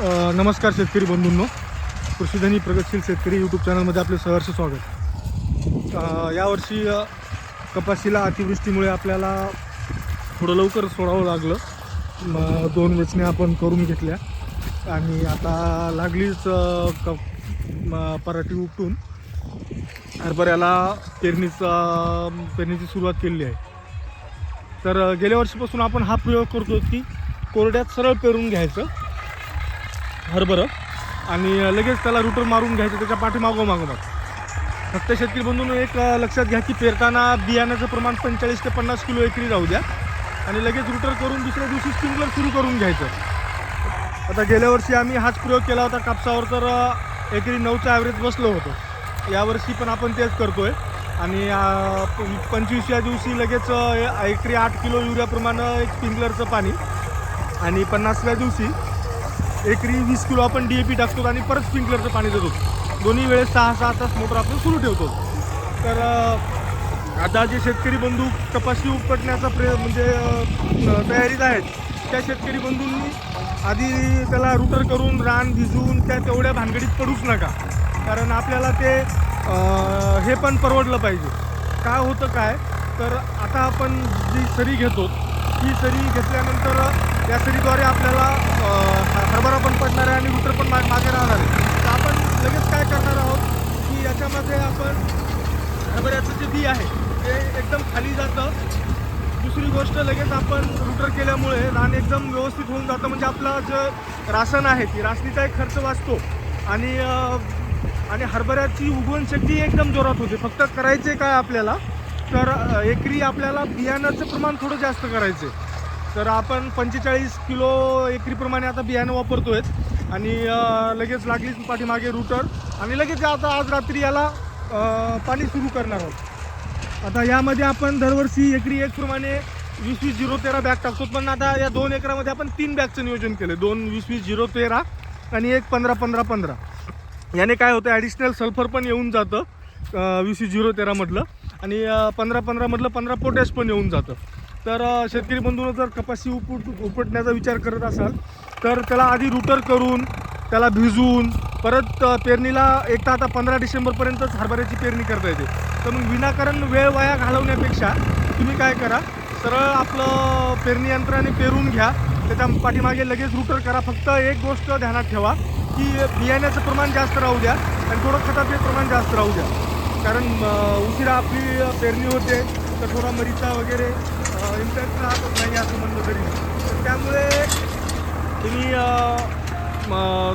नमस्कार शेतकरी बंधूंनो. कृषीधनी प्रगतशील शेतकरी यूट्यूब चॅनलमध्ये आपले सहर्ष स्वागत. यावर्षी कपाशीला अतिवृष्टीमुळे आपल्याला थोडं लवकर सोडावं लागलं. दोन वेचण्या आपण करून घेतल्या. आणि आता लागलीच क म, पराठी उपटून. हरभऱ्याला पेरणीचा पेरणीची सुरुवात केलेली आहे. तर गेल्या वर्षीपासून आपण हा प्रयोग करतो की कोरड्यात सरळ पेरून घ्यायचं. हरभरं. आणि लगेच त्याला रुटर मारून घ्यायचं त्याच्या पाठीमागो मागोमाग फक्त शेतकरी बंधून एक लक्षात घ्या की पेरताना बियाण्याचं प्रमाण पंचेचाळीस ते पन्नास किलो एकरी राहू द्या. आणि लगेच रुटर करून दुसऱ्या दिवशी स्प्रिंकलर सुरू करून घ्यायचं. आता गेल्या वर्षी आम्ही हाच प्रयोग केला होता कापसावर तर एकरी नऊचं ॲव्हरेज बसलो होतो. यावर्षी पण आपण तेच करतोय. आणि पंचवीस या पंचवीसव्या दिवशी लगेच एकरी आठ किलो युरियाप्रमाणे एक स्प्रिंकलरचं पाणी. आणि पन्नासव्या दिवशी एकरी वीस किलो आपण डी ए पी टाकतो आणि परत स्प्रिंकलरचं पाणी देतो. दोन्ही वेळेस सहा सहा तास मोटर आपण सुरू ठेवतो. तर आता जे शेतकरी बंधू कपाशी उपटण्याचा प्रय म्हणजे तयारीत आहेत त्या शेतकरी बंधूंनी आधी त्याला रुटर करून रान भिजवून त्या तेवढ्या भानगडीत पडूच नका. कारण आपल्याला ते हे पण परवडलं पाहिजे. काय होतं काय? तर आता आपण जी सरी घेतो ती सरी घेतल्यानंतर या सरीद्वारे आपल्याला हरभरा पण पडणार आहे आणि रुटर पण माग मागे राहणार आहे. तर आपण लगेच काय करणार आहोत की याच्यामध्ये आपण हरभऱ्याचं जे बी आहे ते एकदम खाली जातं. दुसरी गोष्ट लगेच आपण रुटर केल्यामुळे रान एकदम व्यवस्थित होऊन जातं. म्हणजे आपला जे रासन आहे ती रासनीचा एक खर्च वाचतो. आणि आणि हरभऱ्याची उगवण शक्ती एकदम जोरात होते. फक्त करायचे काय आपल्याला? तर एकरी आपल्याला बियाण्याचं प्रमाण थोडं जास्त करायचं आहे तर आपण पंचेचाळीस किलो एकरीप्रमाणे आता बियाणं वापरतोय आणि लगेच लागलीच पाठीमागे रुटर आणि लगेच आता आज रात्री याला पाणी सुरू करणार आहोत. आता यामध्ये आपण दरवर्षी एकरी एकप्रमाणे वीस वीस झिरो तेरा बॅग टाकतो. पण आता या दोन एकरामध्ये आपण तीन बॅगचं नियोजन केलं दोन वीस वीस झिरो तेरा आणि एक पंधरा पंधरा पंधरा याने काय होतं ॲडिशनल सल्फर पण येऊन जातं. वीस वीस झिरो तेरामधलं आणि पंधरा पंधरामधलं पंधरा पोटॅश पण येऊन जातं. तर शेतकरी बंधून जर कपाशी उपट उपटण्याचा विचार करत असाल तर त्याला आधी रुटर करून त्याला भिजवून परत पेरणीला एक तर आता पंधरा डिसेंबरपर्यंतच हरभऱ्याची पेरणी करता येते. तर मग विनाकारण वेळ वाया घालवण्यापेक्षा तुम्ही काय करा सरळ आपलं पेरणी यंत्राने पेरून घ्या त्याच्या पाठीमागे लगेच रुटर करा. फक्त एक गोष्ट ध्यानात ठेवा की बियाण्याचं प्रमाण जास्त राहू द्या आणि थोडं खताचे प्रमाण जास्त राहू द्या. कारण उशिरा आपली पेरणी होते तर थोडा मरीचा वगैरे इम्पॅक्ट राहतच नाही असं म्हणलं तरी. तर त्यामुळे तुम्ही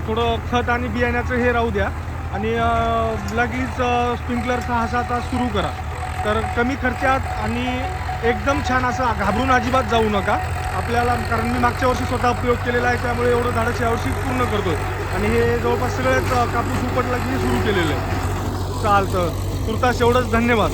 थोडं खत आणि बियाण्याचं हे राहू द्या. आणि लगेच स्प्रिंकलर सहा सहा तास सुरू करा. तर कमी खर्चात आणि एकदम छान असं घाबरून अजिबात जाऊ नका. आपल्याला कारण मी मागच्या वर्षी स्वतः उपयोग केलेला आहे त्यामुळे एवढं धाडस यावर्षी पूर्ण करतो आणि हे जवळपास सगळेच कापूस उपटला की सुरू केलेलं आहे. चालतं. तुर्तास एवढंच. धन्यवाद.